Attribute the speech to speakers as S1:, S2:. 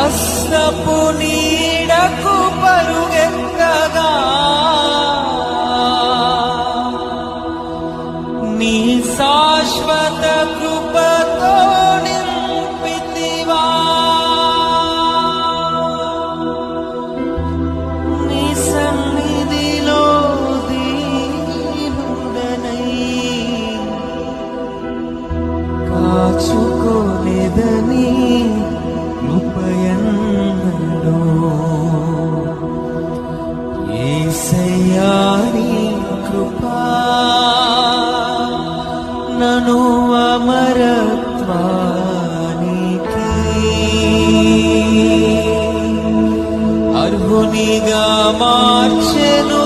S1: హస్తపు నీడకు పరుగెత్తగా నీ శాశ్వత కృపతో నింపితివా. నీ సన్నిధిలో దీనుడనై. కాచుకోలేదని ఏసయ్యాని కృపా నను అమరత్వానికి అర్హునిగా మార్చెను.